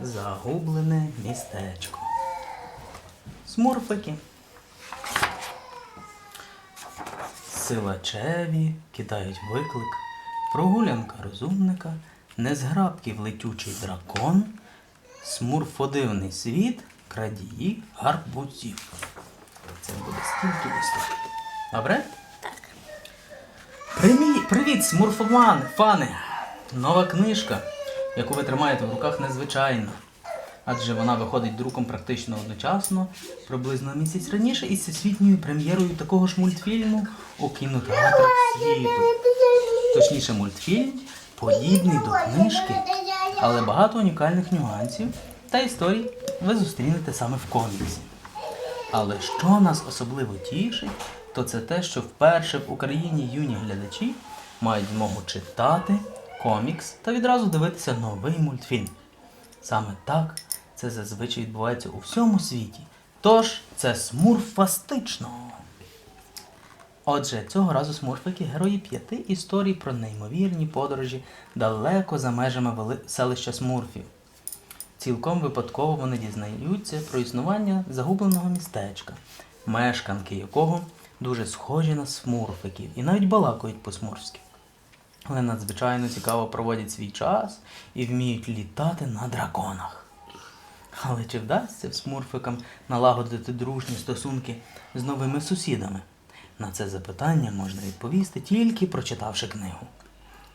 Загублене містечко. Смурфики. Силачеві кидають виклик. Прогулянка розумника, незграбків летючий дракон, смурфодивний світ, крадії гарбузів. Це буде стільки історій. Добре? Привіт, привіт, смурфомани, фани! Нова книжка, яку ви тримаєте в руках, незвичайна. Адже вона виходить друком практично одночасно, приблизно місяць раніше, із всесвітньою прем'єрою такого ж мультфільму у кінотеатрах світу. Точніше, мультфільм подібний до книжки, але багато унікальних нюансів та історій ви зустрінете саме в коміксі. Але що нас особливо тішить, то це те, що вперше в Україні юні глядачі мають змогу читати комікс та відразу дивитися новий мультфільм. Саме так це зазвичай відбувається у всьому світі. Тож це смурфастично. Отже, цього разу смурфики герої п'яти історій про неймовірні подорожі далеко за межами селища смурфів. Цілком випадково вони дізнаються про існування загубленого містечка, мешканки якого дуже схожі на смурфиків і навіть балакають по-смурфськи. Але надзвичайно цікаво проводять свій час і вміють літати на драконах. Але чи вдасться смурфикам налагодити дружні стосунки з новими сусідами? На це запитання можна відповісти тільки прочитавши книгу.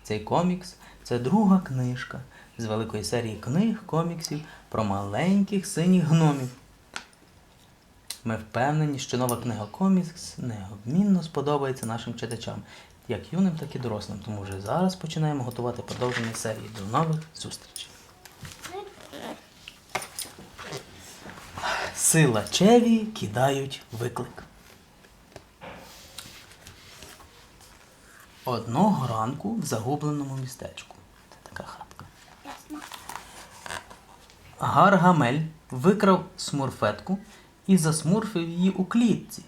Цей комікс це друга книжка з великої серії книг, коміксів про маленьких синіх гномів. Ми впевнені, що нова книга комікс неодмінно сподобається нашим читачам, як юним, так і дорослим. Тому вже зараз починаємо готувати продовження серії. До нових зустрічей. Сила Чеві кидають виклик. Одного ранку в загубленому містечку. Це така хатка. Гаргамель викрав смурфетку і засмурфив її у клітці.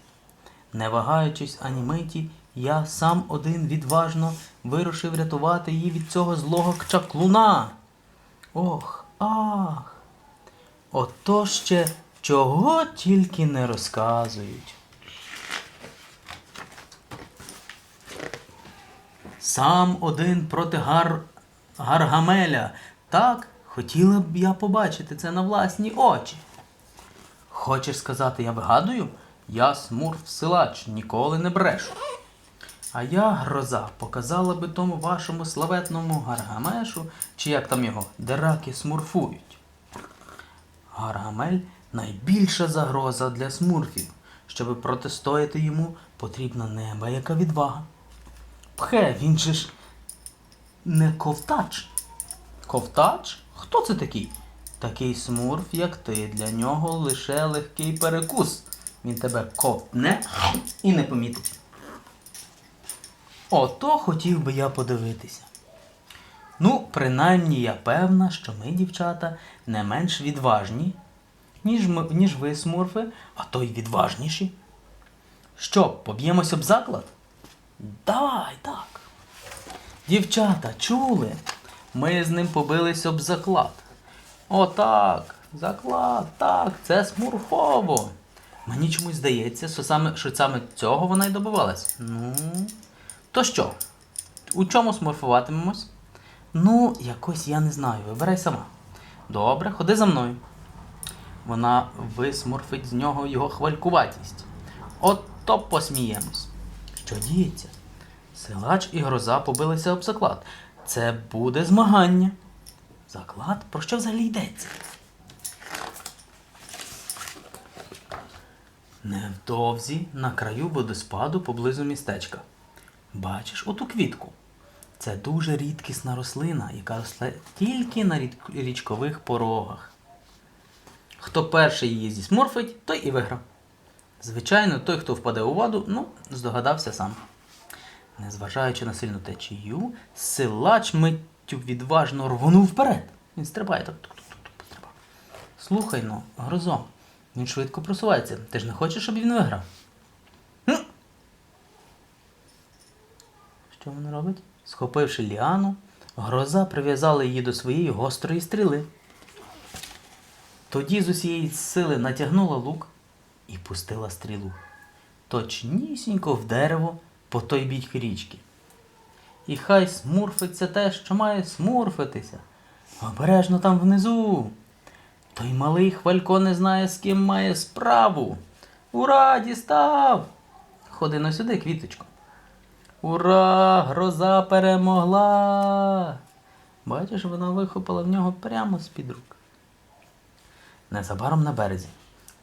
Не вагаючись ані миті, я сам один відважно вирушив рятувати її від цього злого чаклуна. Ох, ах. Ото ще чого тільки не розказують. Сам один проти гар... Гаргамеля. Так, хотіла б я побачити це на власні очі. Хочеш сказати, я вигадую? Я смурф силач, ніколи не брешу. А я, гроза, показала би тому вашому славетному Гаргамешу, чи як там його, дераки смурфують. Гаргамель найбільша загроза для смурфів. Щоб протистояти йому, потрібна неабияка відвага. Пхе, він же ж не ковтач. Ковтач? Хто це такий? Такий смурф, як ти. Для нього лише легкий перекус. Він тебе ковтне і не помітить. Ото хотів би я подивитися. Ну, принаймні я певна, що ми, дівчата, не менш відважні, ніж, ми, ніж ви, смурфи, а то й відважніші. Що, поб'ємось об заклад? Давай, так. Дівчата, чули? Ми з ним побились об заклад. Отак, заклад, так, це смурфово. Мені чомусь здається, що саме, що саме цього вона й добивалась. Ну, то що? У чому смурфуватимемось? Ну, якось я не знаю, вибирай сама. Добре, ходи за мною. Вона висмурфить з нього його хвалькуватість. От то посміємось. Що діється? Силач і гроза побилися об заклад. Це буде змагання. Заклад? Про що взагалі йдеться? Невдовзі на краю водоспаду поблизу містечка. Бачиш оту квітку. Це дуже рідкісна рослина, яка росте тільки на річкових порогах. Хто перший її зісморфить, той і виграв. Звичайно, той, хто впаде у воду, ну, здогадався сам. Незважаючи на сильну течію, силач миттю відважно рвонув вперед. Він стрибає так. Слухай ну, грозо, він швидко просувається. Ти ж не хочеш, щоб він виграв? Що він робить? Схопивши ліану, гроза прив'язала її до своєї гострої стріли. Тоді з усієї сили натягнула лук і пустила стрілу. Точнісінько в дерево по той бік річки. І хай смурфиться те, що має смурфитися. Обережно там внизу. Той малий хвалько не знає, з ким має справу. Ура, дістав! Ходи на сюди, квіточко. Ура! Гроза перемогла! Бачиш, вона вихопила в нього прямо з-під рук. Незабаром на березі.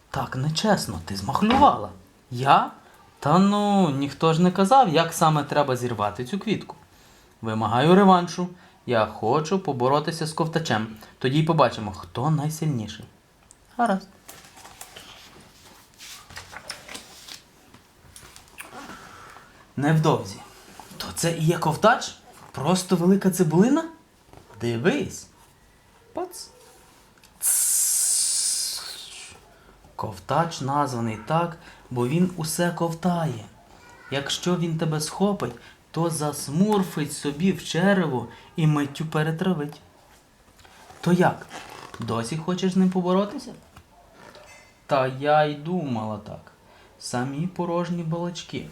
Так нечесно, ти змахлювала. Я? Та ну, ніхто ж не казав, як саме треба зірвати цю квітку. Вимагаю реваншу. Я хочу поборотися з ковтачем. Тоді й побачимо, хто найсильніший. Гаразд. Невдовзі. Це і є ковтач? Просто велика цибулина? Дивись. Пац. Ковтач названий так, бо він усе ковтає. Якщо він тебе схопить, то засмурфить собі в черево і миттю перетравить. То як? Досі хочеш з ним поборотися? Та я й думала так. Самі порожні балачки.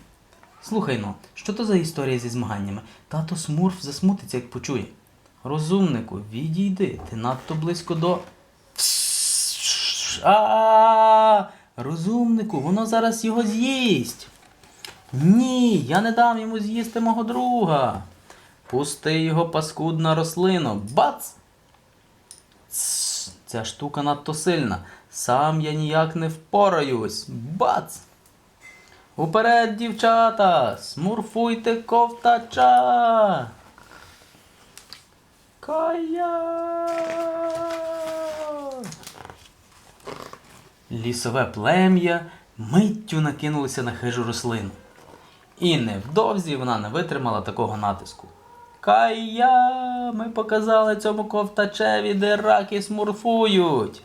Слухай ну, що то за історія зі змаганнями? Тато Смурф засмутиться, як почує. Розумнику, відійди, ти надто близько до. А, розумнику, воно зараз його з'їсть. Ні, я не дам йому з'їсти мого друга. Пусти його паскудна рослину. Бац! Ця штука надто сильна. Сам я ніяк не впораюсь. Бац! Уперед, дівчата! Смурфуйте ковтача! Кая! Лісове плем'я миттю накинулося на хижу рослину. І невдовзі вона не витримала такого натиску. Кая! Ми показали цьому ковтачеві, де раки смурфують.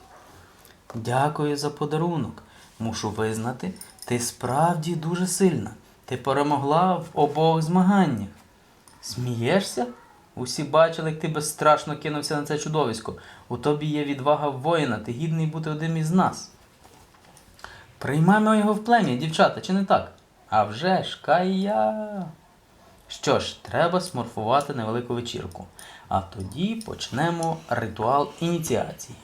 Дякую за подарунок. Мушу визнати, ти справді дуже сильна. Ти перемогла в обох змаганнях. Смієшся? Усі бачили, як ти безстрашно кинувся на це чудовисько. У тобі є відвага воїна, ти гідний бути одним із нас. Приймаємо його в плем'я, дівчата, чи не так? А вже ж, кая. Що ж, треба сморфувати невелику вечірку. А тоді почнемо ритуал ініціації.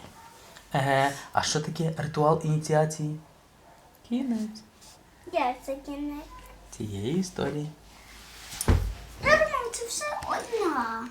Еге, а що таке ритуал ініціації? Кінець Я це кінець. цієї історії. Я думав, це все одна.